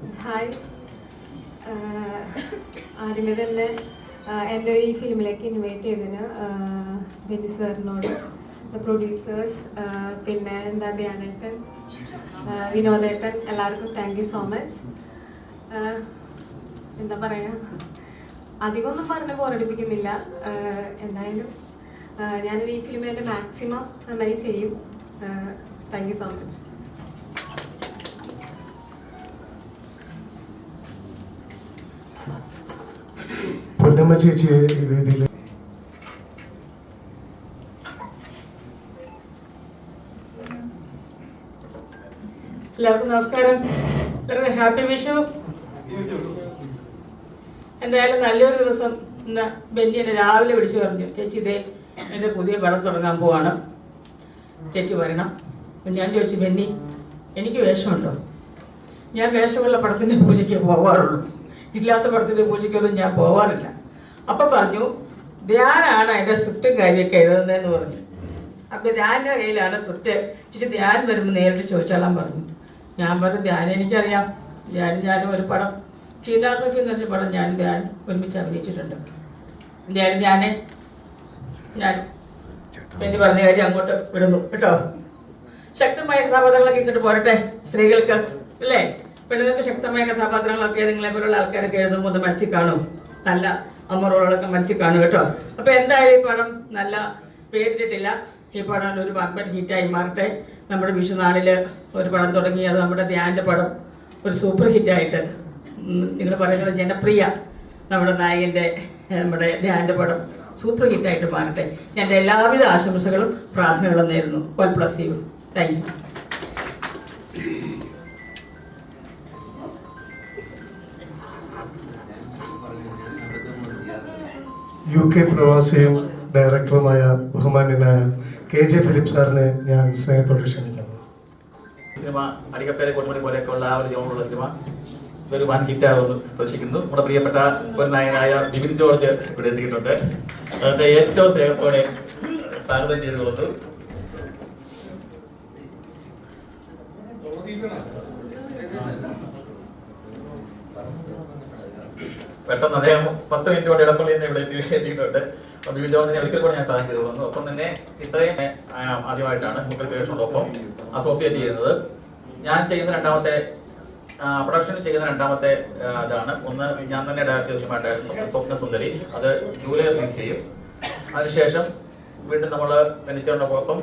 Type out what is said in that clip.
Hi ആദ്യമേ തന്നെ എന്റെ ഈ ഫിലിമിലേക്ക് ഇൻവൈറ്റ് ചെയ്തതിന് ബെന്നി സാറിനോട് പ്രൊഡ്യൂസേഴ്സ് പിന്നെ എന്താ ധ്യാനേട്ടൻ വിനോദേട്ടൻ എല്ലാവർക്കും താങ്ക് യു സോ മച്ച് എന്താ പറയുക അധികമൊന്നും പറഞ്ഞ് പോരടിപ്പിക്കുന്നില്ല എന്തായാലും ഞാനൊരു ഈ ഫിലിമിൽ എന്റെ മാക്സിമം നന്നായി ചെയ്യും. Thank you so much Ponnamma ചേച്ചിയെ ഈ വേദിയിൽ എല്ലാവർക്കും നമസ്കാരം. എല്ലാവർക്കും ഹാപ്പി വിഷു? എന്തായാലും നല്ലൊരു ദിവസം. ഇന്ന് ബെന്നി എന്നെ രാവിലെ വിളിച്ചു പറഞ്ഞു ചേച്ചി ഇതേ എന്റെ പുതിയ പടം തുടങ്ങാൻ പോവാണ്. ചേച്ചി വരണം. അപ്പം ഞാൻ ചോദിച്ചു ബെന്നി എനിക്ക് വേഷമുണ്ടോ? ഞാൻ വേഷമുള്ള പടത്തിന്റെ പൂജയ്ക്ക് പോവാറുള്ളൂ. ഇല്ലാത്ത പടത്തിന്റെ പൂജയ്ക്കൊന്നും ഞാൻ പോവാറില്ല. അപ്പം പറഞ്ഞു ധ്യാനാണ് അതിന്റെ സ്ക്രിപ്റ്റും കാര്യമൊക്കെ എഴുതുന്നതെന്ന് പറഞ്ഞു. അപ്പോൾ ധ്യാനിന്റെ കയ്യിലാണ് സ്ക്രിപ്റ്റ്. ചേച്ചി ധ്യാൻ വരുമ്പോൾ നേരിട്ട് ചോദിച്ചോളാൻ പറഞ്ഞു. ഞാൻ പറഞ്ഞു ധ്യാനം എനിക്കറിയാം. ധ്യാനം ഞാനും ഒരു പടം. ചീനാർഫി എന്ന് പറഞ്ഞ പടം ഞാൻ ധ്യാൻ ഒരുമിച്ച് അഭിനയിച്ചിട്ടുണ്ട്. ധ്യാൻ ധ്യാനെ ഞാൻ എന്റെ പറഞ്ഞ കാര്യം അങ്ങോട്ട് വിടുന്നു. കേട്ടോ? ശക്തമായ കഥാപാത്രങ്ങളൊക്കെ ഇങ്ങോട്ട് പോരട്ടെ സ്ത്രീകൾക്ക്. അല്ലേ? പെണ്ണുങ്ങൾക്ക് ശക്തമായ കഥാപാത്രങ്ങളൊക്കെ നിങ്ങളെ പോലുള്ള ആൾക്കാരൊക്കെ എഴുതുമ്പോൾ ഒന്ന് മനസ്സിൽ കാണും. നല്ല അമ്മറോളൊക്കെ മനസ്സിൽ കാണും കേട്ടോ. അപ്പോൾ എന്തായാലും ഈ പടം നല്ല പേരിട്ടിട്ടില്ല. ഈ പടം ഒരു വമ്പൻ ഹിറ്റായി മാറട്ടെ. നമ്മുടെ വിഷുനാളിൽ ഒരു പടം തുടങ്ങി. അത് നമ്മുടെ ധ്യാന്റെ പടം ഒരു സൂപ്പർ ഹിറ്റായിട്ട്. നിങ്ങൾ പറയുന്നത് ജനപ്രിയ നമ്മുടെ നായകന്റെ നമ്മുടെ ധ്യാന്റെ പടം സൂപ്പർ ഹിറ്റായിട്ട് മാറട്ടെ. എന്റെ എല്ലാവിധ ആശംസകളും പ്രാർത്ഥനകളും നേരുന്നു. വൽ plus you thank you U K പ്രവാസിയും ഡയറക്ടറുമായ ബഹുമാന്യനായ കെ ജെ ഫിലിപ്പ് സാറിനെ ഞാൻ സ്നേഹത്തോടെ ക്ഷണിക്കുന്നു. സിനിമ അടിക്കപ്പേരെ കൊട്ടുമണി പോലെയൊക്കെ ഉള്ള ആ ഒരു ജോണുള്ള സിനിമ ഒരു വൺ ഹിറ്റ് ആകുമെന്ന് പ്രതീക്ഷിക്കുന്നു. നമ്മുടെ പ്രിയപ്പെട്ട ഒരു നായനായ ബിബിൻ ജോർജ് ഇവിടെ എത്തിയിട്ടുണ്ട്. അദ്ദേഹത്തെ ഏറ്റവും സ്നേഹത്തോടെ സ്വാഗതം ചെയ്തുകൊള്ളുന്നു പെട്ടെന്ന് അദ്ദേഹം പത്ത് മിനിറ്റ് കൊണ്ട് ഇടപ്പള്ളിയിൽ നിന്ന് ഇവിടെ എത്തി എത്തിയിട്ടുണ്ട്. അപ്പൊ ബിബി ജോർജിനെ ഒരിക്കൽ കൂടി ഞാൻ സാധിച്ചു തോന്നുന്നു ഒപ്പം തന്നെ ഇത്രയും ആദ്യമായിട്ടാണ് മുക്കൽ ക്രിയേഷനോടൊപ്പം അസോസിയേറ്റ് ചെയ്യുന്നത്. ഞാൻ ചെയ്യുന്ന രണ്ടാമത്തെ പ്രൊഡക്ഷൻ ചെയ്യുന്ന രണ്ടാമത്തെ ഇതാണ്. ഒന്ന് ഞാൻ തന്നെ ഡയറക്ടർ സിനിമ സ്വപ്ന സുന്ദരി. അത് ജൂലൈ റിലീസ് ചെയ്യും. അതിനുശേഷം വീണ്ടും നമ്മൾ വെനിച്ചോടൊപ്പം